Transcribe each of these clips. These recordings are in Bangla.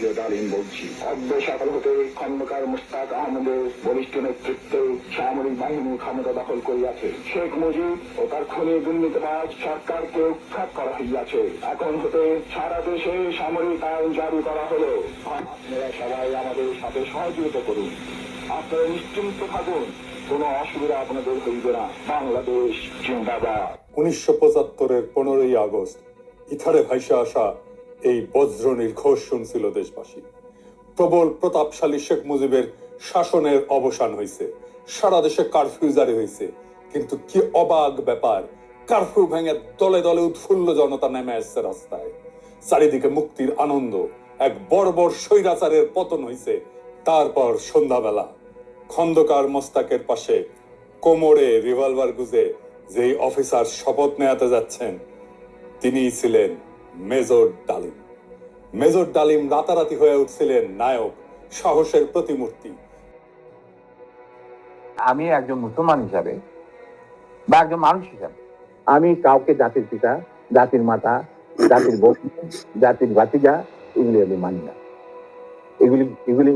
মেজর ডালিম বলছি। অব্য সকাল হতে খন্দকার মুস্তাক আহমদের বলিষ্ঠ নেতৃত্বে সামরিক বাহিনী ক্ষমতা দখল করিয়াছে। শেখ মুজিব ও তার খুনি দুর্নীতিবাজ সরকারকে উৎখাত করা হইয়াছে। এখন হতে সারা দেশে সামরিক আইন জারি করা হলো। আপনারা সবাই আমাদের সাথে সহযোগিতা করুন। আপনারা নিশ্চিন্ত থাকুন, কোনো অসুবিধা আপনাদের হইবে না। বাংলাদেশ জিন্দাবাদ। উনিশশো পঁচাত্তরের পনেরোই আগস্ট, ইথারে ভাইসে আসা এই বজ্র নির্ঘোষ শুনছিল দেশবাসী। প্রবল প্রতাপশালী শেখ মুজিবের শাসনের অবসান হয়েছে সারা দেশে কারফিউ জারি হয়েছে কিন্তু কি অবাক ব্যাপার কারফিউ ভেঙে দলে দলে উৎফুল্ল জনতা নেমে আসছে রাস্তায়। চারিদিকে মুক্তির আনন্দ, এক বর্বর স্বৈরাচারের পতন হয়েছে তারপর সন্ধ্যাবেলা, খন্দকার মোস্তাকের পাশে কোমরে রিভলভার গুজে যেই অফিসার শপথ নেওয়াতে যাচ্ছেন তিনি ছিলেন মেজর ডালিম। মেজর ডালিম রাতারাতি হয়ে উঠছিলেন নায়ক সাহসের প্রতিমূর্তি। আমি একজন মুসলমান হিসাবে বা একজন মানুষ হিসাবে। আমি কাউকে জাতির পিতা জাতির মাতা জাতির বউ জাতির বাতিজা এগুলি আমি মানি না। এগুলি এগুলি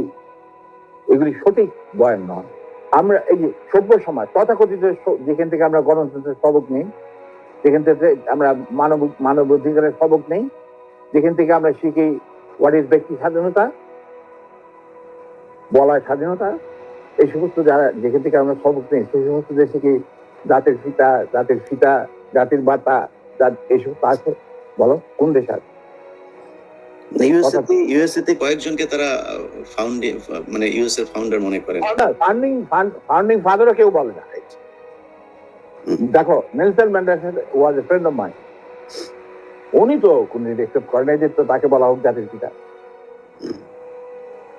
এগুলি সঠিক বয়ান নয়। আমরা এই যে সভ্য সমাজ তথাকথিত যেখান থেকে আমরা গণতন্ত্রের সবক নেই যেখান থেকে আমরা মানব মানব অধিকারের সবক নেই যেখান থেকে আমরা শিখি হোয়াট ইজ ব্যক্তি স্বাধীনতা বলার স্বাধীনতা এই সমস্ত যারা যেখান থেকে আমরা সবক নেই সেই সমস্ত দেশে কি জাতির পিতা জাতির সীতা জাতির বাতা এই সমস্ত আছে বলো কোন দেশ আছে? ইউএসএ ইউএসএ কয়েকজনকে তারা ফাউন্ডে মানে ইউএস এর ফাউন্ডার মনে করেন। ফান্ডিং ফান্ডিং ফাদারও কেউ বলে না দেখো Nelson Mandela was a friend of mind উনি তো কোন একসেপ্ট করে নাই যে তো তাকে বলা হোক জাতির পিতা।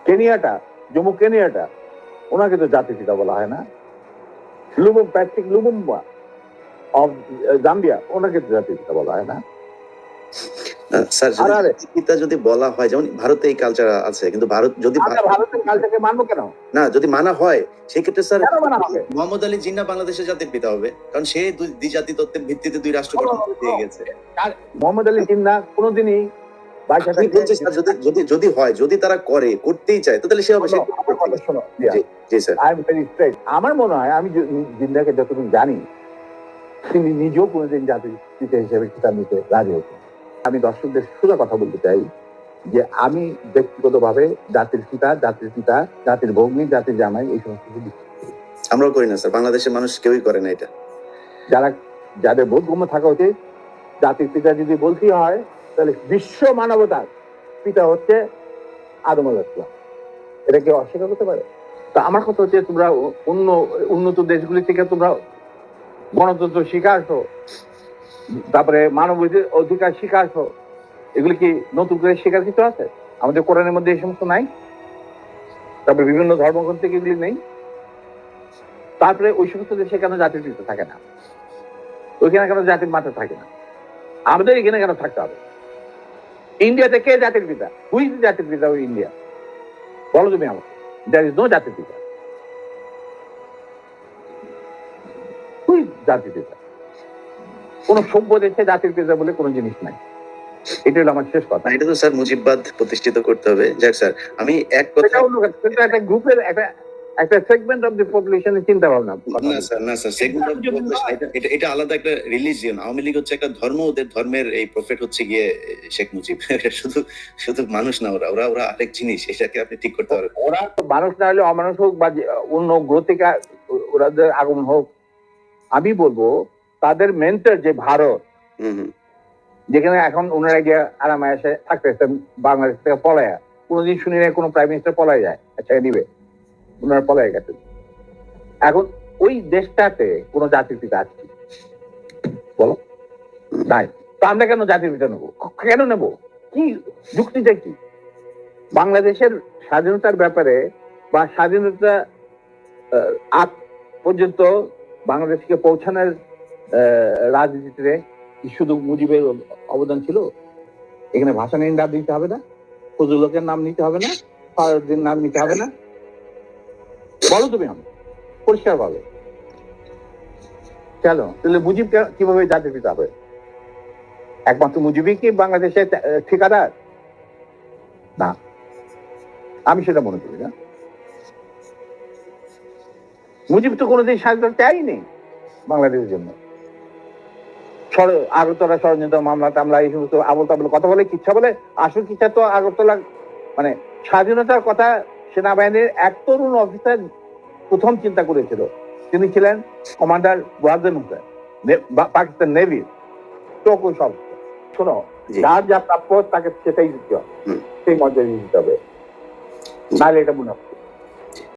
কেনিয়াটা, জম্মু কেনিয়াটা, ওনাকে তো জাতির পিতা বলা হয় না। Lubum, Patrick Lubumba of Zambia ওনাকে তো জাতির পিতা বলা হয় না। স্যার যদি বলা হয় যেমন ভারতে এই কালচার আছে কিন্তু ভারত যদি ভারতের কালটাকে মানবো কেন? না যদি মানা হয় সেই ক্ষেত্রে স্যার মোহাম্মদ আলী জিন্না বাংলাদেশের জাতির পিতা হবে কারণ সে দুই দ্বিজাতি তত্ত্বের ভিত্তিতে দুই রাষ্ট্র গঠন দিয়ে গেছে। মোহাম্মদ আলী জিন্না কোনোদিনই যদি যদি হয় যদি তারা করে করতেই চায় তাহলে সে হবে আমার মনে হয় আমি জিন্দাকে যতটুকু জানি তিনি নিজেও কোনোদিন জাতির পিতা হিসেবে খিতাব নিতে রাজি হতেন আমি দর্শকদের সোজা কথা বলতে চাই যে আমি ব্যক্তিগতভাবে জাতির পিতা জাতির পিতা জাতির ভগ্নী জাতির জামাই এই সমস্ত কিছু আমরাও করি না স্যার। বাংলাদেশের মানুষ কেউই করে না এটা। যারা যাদের বোধগম্য থাকা উচিত জাতির পিতা যদি বলতেই হয় তাহলে বিশ্ব মানবতার পিতা হচ্ছে আদম আলাহিসাম এটা কেউ অস্বীকার করতে পারে? তা আমার কথা হচ্ছে তোমরা অন্য উন্নত দেশগুলি থেকে তোমরা গণতন্ত্র শিখাছো তারপরে মানব অধি- অধিকার শিখাছো এগুলি কি নতুন করে শেখার কিছু আছে? আমাদের কোরআনের মধ্যে এই সমস্ত নাই? তারপরে বিভিন্ন ধর্মগ্রন্থ এগুলি নেই? তারপরে ওই সমস্ত দেশে কেন জাতির পিতা থাকে না? ওইখানে কেন জাতির মাথা থাকে না? আমাদের এখানে কেন থাকতে হবে? ইন্ডিয়াতে কে জাতির পিতা? হুই জাতির পিতা ওই ইন্ডিয়া বলো তুমি আমাকে। দ্যার ইজ নো জাতির পিতা। হুই জাতির পিতা? কোন সভ্য দেশে জাতির পিতা বলে কোনো জিনিস নাই। এটা হলো আমার শেষ কথা। এটা তো স্যার মুজিববাদ প্রতিষ্ঠিত করতে হবে। যাক স্যার আমি এক কথা একটা গ্রুপের একটা একটা সেগমেন্ট অফ দি পপুলেশনের চিন্তা ভাবনা না স্যার না স্যার সেগমেন্ট অফ এটা এটা- এটা আলাদা একটা রিলিজিয়ন আওয়ামী লীগ হচ্ছে একটা ধর্ম ওদের ধর্মের এই প্রফেট হচ্ছে গিয়ে শেখ মুজিব। শুধু শুধু মানুষ না ওরা ওরা ওরা আরেক জিনিস এটাকে আপনি ঠিক করতে পারবেন। ওরা তো মানুষ না হলে অমানুষ হোক বা অন্য গ্রহ থেকে ওরাদের আগমন হোক আমি বলব তাদের মেন্টার যে ভারত যেখানে এখন ওনারা গিয়ে আরামে এসে থাকতেছেন বাংলাদেশ থেকে পলায়া। কোনোদিন শুনি না কোনো প্রাইম মিনিস্টার পলাই যায়। আচ্ছা নিবে। ওনারা পলাই গেছেন এখন ওই দেশটাতে কোনো জাতির পিতা আছে? বলো। নাই। তো আমরা কেন জাতির পিতা নেব? কেন নেব? কি যুক্তিটা কি? বাংলাদেশের স্বাধীনতার ব্যাপারে বা স্বাধীনতা আগ পর্যন্ত বাংলাদেশকে পৌঁছানোর রাজনীতিতে শুধু মুজিবের অবদান ছিল? এখানে ভাষানীর নাম নিতে হবে না ফজলকের নাম নিতে হবে না ফারুদ্দিন নাম নিতে হবে না। বলো তুমি আমি পরিষ্কার ভাবে কেন? তাহলে মুজিব কীভাবে জাতির পিতা হবে? একমাত্র মুজিবই কি বাংলাদেশের ঠিকাদার? না। আমি সেটা মনে করি না। মুজিব তো কোনোদিন স্বাধীনতা চাইনি বাংলাদেশের জন্য। আগরতলা ষড়যন্ত্র মামলা টামলা এই সমস্ত আবল তাবল কথা বলে কিচ্ছা বলে আসল কিচ্ছা তো আগরতলা মানে স্বাধীনতার কথা সেনাবাহিনীর এক তরুণ অফিসার প্রথম চিন্তা করেছিল। তিনি ছিলেন কমান্ডার বুয়াজেম হোসেন পাকিস্তান নেভির টোকো সব। শোনো। যার যা প্রাপ্য তাকে সেটাই দিতে হবে। সেই মর্যাদা দিতে হবে। নাহলে এটা মুনাফি